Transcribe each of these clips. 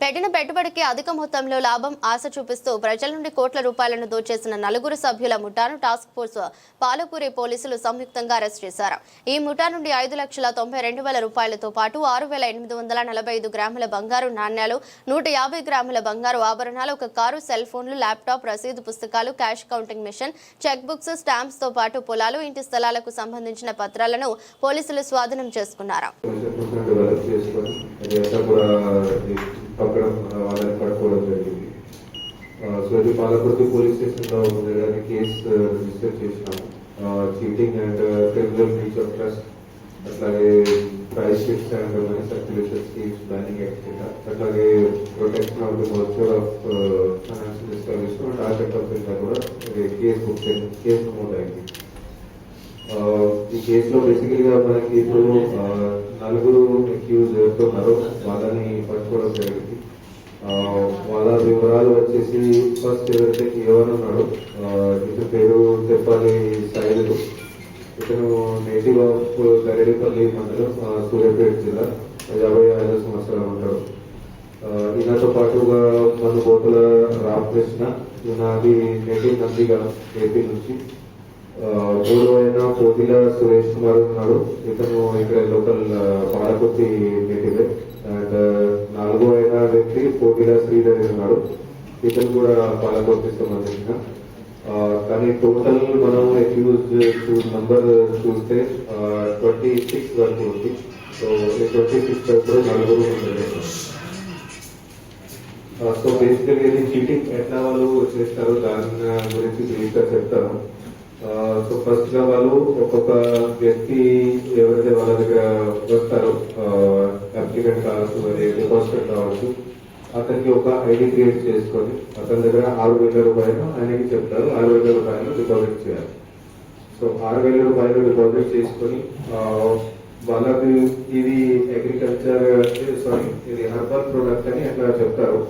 పెట్టిన పెట్టుబడికి అధిక మొత్తంలో లాభం ఆశ చూపిస్తూ ప్రజల నుండి కోట్ల రూపాయలను దోచేసిన నలుగురు సభ్యుల ముఠాను టాస్క్ ఫోర్స్ పాలకూరి పోలీసులు సంయుక్తంగా అరెస్ట్ చేశారు. ఈ ముఠా నుండి ఐదు లక్షల తొంభై రెండు వేల రూపాయలతో పాటు ఆరు వేల ఎనిమిది వందల నలభై ఐదు గ్రాముల బంగారు నాణ్యాలు నూట యాభై గ్రాముల బంగారు ఆభరణాలు ఒక కారు సెల్ ఫోన్లు ల్యాప్టాప్ రసీదు పుస్తకాలు cash counting machine check books స్టాంప్స్తో పాటు పొలాలు ఇంటి స్థలాలకు సంబంధించిన పత్రాలను పోలీసులు స్వాధీనం చేసుకున్నారు. పక్కన వాళ్ళని పట్టుకోవడం జరిగింది. సో ఇది పాలకుర్తి పోలీస్ స్టేషన్లో దాన్ని కేసు రిజిస్టర్ చేసినాము cheating and criminal breach of trust అట్లాగే prize chits and money circulation schemes banning act కింద అట్లాగే ప్రొటెక్షన్ ఆఫ్ ది వర్చర్ ఆఫ్ ఫైనాన్షియల్ ఎస్టాబ్లిష్మెంట్ ఆ చట్టం కింద కూడా కేసు బుక్ కేసు నమోదు అయింది ఈ కేసులో బేసికల్గా మనకి ఇప్పుడు నలుగురు అక్యూజ్ ఎవరితో వాళ్ళని పట్టుకోవడం జరిగింది. వాళ్ళ వివరాలు వచ్చేసి ఫస్ట్ ఎవరైతే ఎవరు ఉన్నాడో ఇతని పేరు చెప్పాలి సైదులు ఇతను నేటివ్ ఆఫ్ గరేడిపల్లి మండలం సూర్యాపేట జిల్లా యాభై ఐదు సంవత్సరాలు ఉంటాడు. ఆ, ఈయనతో పాటుగా మన బోటుల రామకృష్ణ ఈయనది నేటివ్ నందిగా ఏపీ నుంచి. మూడో ఆయన పోతిల సురేష్ కుమార్ ఉన్నాడు. ఇతను ఇక్కడ లోకల్ ఆ, పాలకుర్తి అండ్ నాలుగో అయిన వ్యక్తి పోతిల శ్రీధర్ ఉన్నాడు. ఇతను కూడా పాలకొత్తి సంబంధించిన. కానీ టోటల్ మనం అక్యూజ్ నంబర్ చూస్తే ట్వంటీ సిక్స్ వరకు ఉంది. సో ఈ ట్వంటీ సిక్స్ వరకు నలుగురు సో బేసికలీ చీటింగ్ ఎట్లా వాళ్ళు చేస్తారు దాని గురించి బ్రీఫ్గా చెప్తాను. సో ఫస్ట్గా వాళ్ళు ఒక్కొక్క వ్యక్తి ఎవరైతే వాళ్ళ దగ్గర వస్తారో అప్లికెంట్ కావచ్చు మరి డిపాజిట్ కావచ్చు అతనికి ఒక ఐడి క్రియేట్ చేసుకొని అతని దగ్గర ఆరు వేల రూపాయలు ఆయనకి చెప్తారు. ఆరు వేల రూపాయలు డిపాజిట్ చేయాలి. సో ఆరు వేల రూపాయలు డిపాజిట్ చేసుకొని వాళ్ళకి ఇది అగ్రికల్చర్ సారీ ఇది హర్బల్ ప్రొడక్ట్ అని అట్లా చెప్తారు.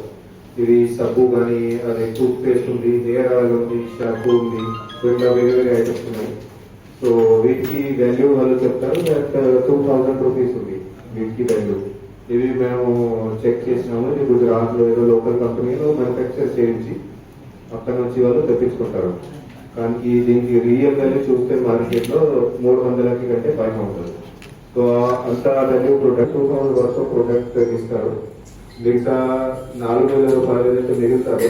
ఇది సబ్బు కానీ అదే టూత్ పేస్ట్ ఉంది హెయిర్ ఆయిల్ ఉంది షాంపూ ఉంది సో ఇట్లా వేరే వేరే ఐటమ్స్ ఉన్నాయి. సో వీటికి వాల్యూ వాళ్ళు చెప్తారు దట్ టూ థౌసండ్ రూపీస్ ఉంది వీటికి వాల్యూ ఇవి మేము చెక్ చేసినాము ఇది గుజరాత్లో ఏదో లోకల్ కంపెనీలో మ్యానుఫ్యాక్చర్ చేయించి అక్కడ నుంచి వాళ్ళు తెప్పించుకుంటారు. కానీ దీనికి రియల్ వాల్యూ చూస్తే మార్కెట్లో మూడు వందలకి కంటే పైన ఉంటుంది. సో అంత వాల్యూ ప్రొడక్ట్ టూ థౌసండ్ వరకు ప్రొడక్ట్ ఇస్తారు. మిగతా నాలుగు వేల రూపాయలు ఏదైతే మిగులుతారో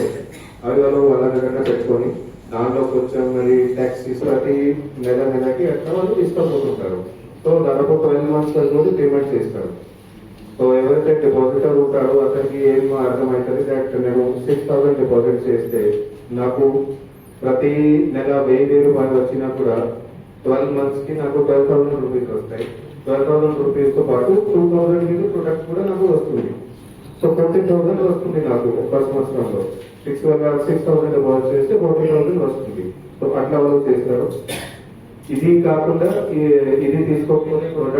అవి వాళ్ళు వాళ్ళ దగ్గర పెట్టుకొని దాంట్లో కొంచెం మరి ట్యాక్స్ ప్రతి నెల నెలకి అట్లా వాళ్ళు తీసుకొని సో దాదాపు ట్వెల్వ్ మంత్స్ వరకు పేమెంట్ చేస్తారు. సో ఎవరైతే డిపాజిటర్ ఉంటాడో అతనికి ఏం అర్థమవుతుంది? దట్ నేను సిక్స్ థౌసండ్ డిపాజిట్ చేస్తే నాకు ప్రతి నెల వెయ్యి వెయ్యి రూపాయలు వచ్చినా కూడా ట్వెల్వ్ మంత్స్కి నాకు ట్వెల్వ్ థౌసండ్ రూపీస్ వస్తాయి. ట్వెల్వ్ థౌసండ్ రూపీస్తో పాటు టూ థౌసండ్ మీద ప్రొడక్ట్ కూడా ఫోర్టీన్ థౌసండ్ వస్తుంది నాకు ఒక సంవత్సరంలో. సిక్స్ సిక్స్ థౌసండ్ డిపాజిట్ చేస్తే ఫోర్టీన్ థౌసండ్ వస్తుంది. సో అట్లా వాళ్ళు చేస్తారు. ఇది కాకుండా ఇది తీసుకోకపోతే ప్రొడక్ట్